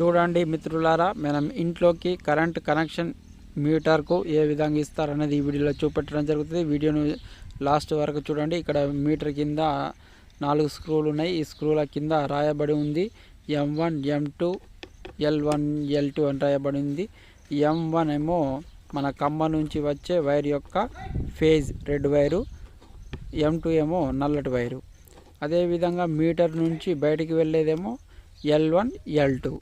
చూడండి మిత్రులారా మనం ఇంట్లోకి కరెంట్ కనెక్షన్ మీటర్కు ఏ విధంగా ఇస్తారనేది ఈ వీడియోలో చూపెట్టడం జరుగుతుంది. వీడియోను లాస్ట్ వరకు చూడండి. ఇక్కడ మీటర్ కింద నాలుగు స్క్రూలు ఉన్నాయి. ఈ స్క్రూల కింద రాయబడి ఉంది. M one M two L one L two అని రాయబడి ఉంది. ఎం వన్ ఏమో మన కమ్మ నుంచి వచ్చే వైర్ యొక్క phase red wire. M two ఏమో నల్లటి వైరు. అదేవిధంగా మీటర్ నుంచి బయటికి వెళ్ళేదేమో L one L two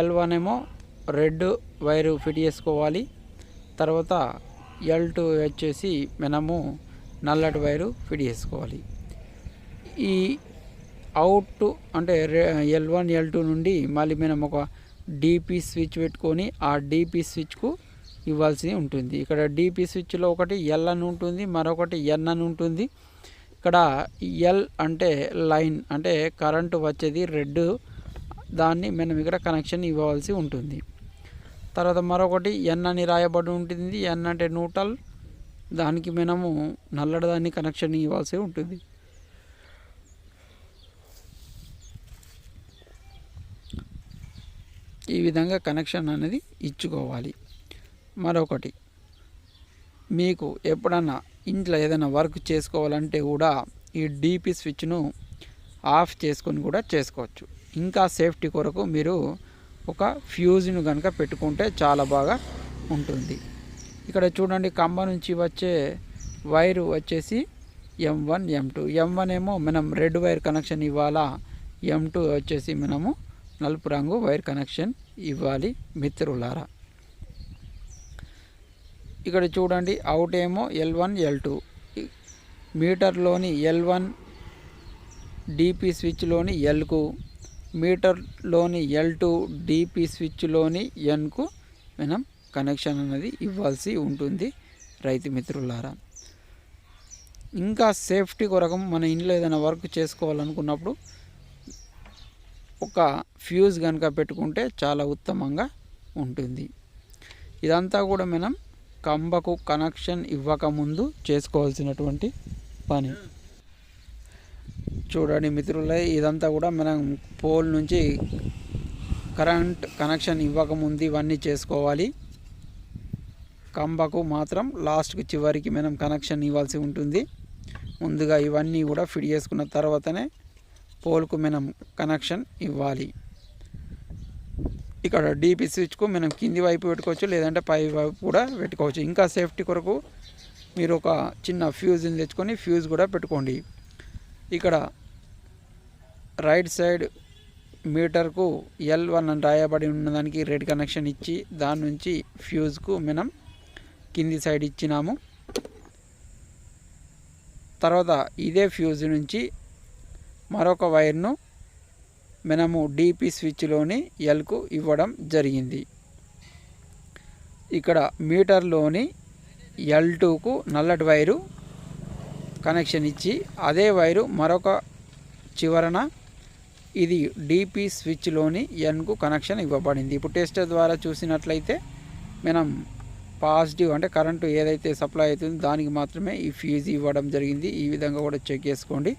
L one ఏమో రెడ్ వైరు ఫిట్ చేసుకోవాలి. తర్వాత ఎల్ టూ వచ్చేసి మనము నల్లటి వైరు ఫిట్ చేసుకోవాలి. ఈ అవుట్ అంటే ఎల్ వన్ ఎల్ టూ నుండి మళ్ళీ మనం ఒక డిపి స్విచ్ పెట్టుకొని ఆ డిపి స్విచ్కు ఇవ్వాల్సి ఉంటుంది. ఇక్కడ డిపి స్విచ్లో ఒకటి ఎల్ అని ఉంటుంది మరొకటి ఎన్ అని ఉంటుంది. ఇక్కడ ఎల్ అంటే లైన్ అంటే కరెంటు వచ్చేది రెడ్ దాన్ని మనం ఇక్కడ కనెక్షన్ ఇవ్వవలసి ఉంటుంది. తర్వాత మరొకటి ఎన్ అని రాయబడి ఉంటుంది ఎన్ అంటే న్యూట్రల్ దానికి మనము నల్లడదాన్ని కనెక్షన్ ఇవ్వాల్సి ఉంటుంది. ఈ విధంగా కనెక్షన్ అనేది ఇచ్చుకోవాలి. మరొకటి మీకు ఎప్పుడన్నా ఇంట్లో ఏదైనా వర్క్ చేసుకోవాలంటే కూడా ఈ డీపీ స్విచ్ను ఆఫ్ చేసుకొని కూడా చేసుకోవచ్చు. ఇంకా సేఫ్టీ కొరకు మీరు ఒక ఫ్యూజ్ను కనుక పెట్టుకుంటే చాలా బాగా ఉంటుంది. ఇక్కడ చూడండి కంబ నుంచి వచ్చే వైరు వచ్చేసి M one M two M one ఏమో మనం రెడ్ వైర్ కనెక్షన్ ఇవ్వాలా? ఎం టూ వచ్చేసి మనము నలుపు రంగు వైర్ కనెక్షన్ ఇవ్వాలి మిత్రులారా. ఇక్కడ చూడండి అవుట్ ఏమో ఎల్ వన్ ఎల్ టూ మీటర్లోని ఎల్ వన్ డిపి స్విచ్లోని ఎల్కు మీటర్లోని ఎల్ టు డిపి స్విచ్లోని ఎన్కు మనం కనెక్షన్ అనేది ఇవ్వాల్సి ఉంటుంది రైతు మిత్రులారా. ఇంకా సేఫ్టీ కొరకు మన ఇంట్లో ఏదైనా వర్క్ చేసుకోవాలనుకున్నప్పుడు ఒక ఫ్యూజ్ కనుక పెట్టుకుంటే చాలా ఉత్తమంగా ఉంటుంది. ఇదంతా కూడా మనం కంబకు కనెక్షన్ ఇవ్వకముందు చేసుకోవాల్సినటువంటి పని. చూడండి మిత్రులే ఇదంతా కూడా మనం పోల్ నుంచి కరెంట్ కనెక్షన్ ఇవ్వకముందు ఇవన్నీ చేసుకోవాలి. కంబకు మాత్రం లాస్ట్కి చివరికి మనం కనెక్షన్ ఇవ్వాల్సి ఉంటుంది. ముందుగా ఇవన్నీ కూడా ఫిట్ చేసుకున్న తర్వాతనే పోల్కు మనం కనెక్షన్ ఇవ్వాలి. ఇక్కడ డీపీ స్విచ్కు మనం కింది వైపు పెట్టుకోవచ్చు లేదంటే పై వైపు కూడా పెట్టుకోవచ్చు. ఇంకా సేఫ్టీ కొరకు మీరు ఒక చిన్న ఫ్యూజ్ని తెచ్చుకొని ఫ్యూజ్ కూడా పెట్టుకోండి. ఇక్కడ రైట్ సైడ్ మీటర్కు ఎల్ వన్ అని రాయబడి ఉన్నదానికి రెడ్ కనెక్షన్ ఇచ్చి దాని నుంచి ఫ్యూజ్కు మనం కింది సైడ్ ఇచ్చినాము. తర్వాత ఇదే ఫ్యూజ్ నుంచి మరొక వైర్ను మనము డిపి స్విచ్లోని ఎల్కు ఇవ్వడం జరిగింది. ఇక్కడ మీటర్లోని ఎల్ టూకు నల్లటి వైరు కనెక్షన్ ఇచ్చి అదే వైరు మరొక చివరన ఇది డిపి స్విచ్లోని ఎన్కు కనెక్షన్ ఇవ్వబడింది. ఇప్పుడు టెస్టర్ ద్వారా చూసినట్లయితే మనం పాజిటివ్ అంటే కరెంటు ఏదైతే సప్లై అవుతుందో దానికి మాత్రమే ఈ ఫ్యూజ్ ఇవ్వడం జరిగింది. ఈ విధంగా కూడా చెక్ చేసుకోండి.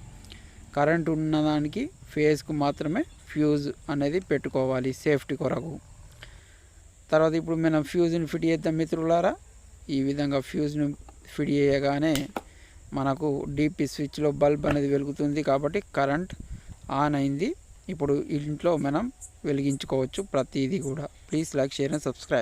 కరెంటు ఉన్నదానికి ఫేజ్కు మాత్రమే ఫ్యూజ్ అనేది పెట్టుకోవాలి సేఫ్టీ కొరకు. తర్వాత ఇప్పుడు మనం ఫ్యూజ్ని ఫిట్ చేద్దాం మిత్రులారా. ఈ విధంగా ఫ్యూజ్ను ఫిట్ చేయగానే మనకు డిపి స్విచ్లో బల్బ్ అనేది వెలుగుతుంది కాబట్టి కరెంట్ ఆన్ అయింది. ఇప్పుడు ఇంట్లో మనం వెలిగించుకోవచ్చు ప్రతిదీ కూడా. Please like share and subscribe.